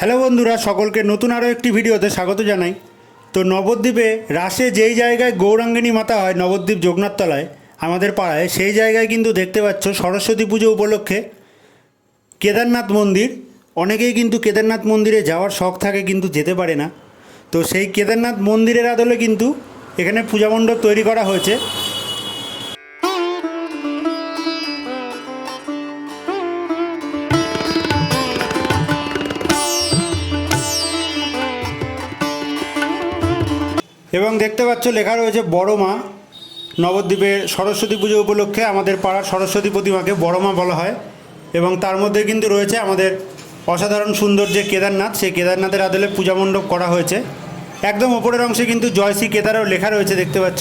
Hello বন্ধুরা, সকলকে নতুন আরও একটি ভিডিওতে স্বাগত জানাই। তো নবদ্বীপে রাসে যেই জায়গায় গৌরাঙ্গিনী মাতা হয়, নবদ্বীপ যোগনাথতলায় আমাদের পাড়ায়, সেই জায়গায় কিন্তু দেখতে পাচ্ছ সরস্বতী পুজো উপলক্ষে কেদারনাথ মন্দির। অনেকেই কিন্তু কেদারনাথ মন্দিরে যাওয়ার শখ থাকে, কিন্তু যেতে পারে না। তো সেই কেদারনাথ মন্দিরের আদলে কিন্তু এখানে পূজা মণ্ডপ তৈরি করা হয়েছে। এবং দেখতে পাচ্ছ লেখা রয়েছে বড় মা। নবদ্বীপের সরস্বতী পুজো উপলক্ষে আমাদের পাড়ার সরস্বতী প্রতিমাকে বড় মা বলা হয় এবং তার মধ্যে কিন্তু রয়েছে আমাদের অসাধারণ সুন্দর যে কেদারনাথ, সেই কেদারনাথের আদলে পূজা মণ্ডপ করা হয়েছে। একদম ওপরের অংশে কিন্তু জয় শ্রী কেদারও লেখা রয়েছে দেখতে পাচ্ছ।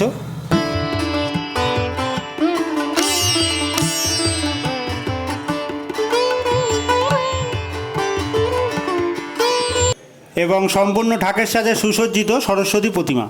এবং সম্পূর্ণ ঢাকের সাথে সুসজ্জিত সরস্বতী প্রতিমা।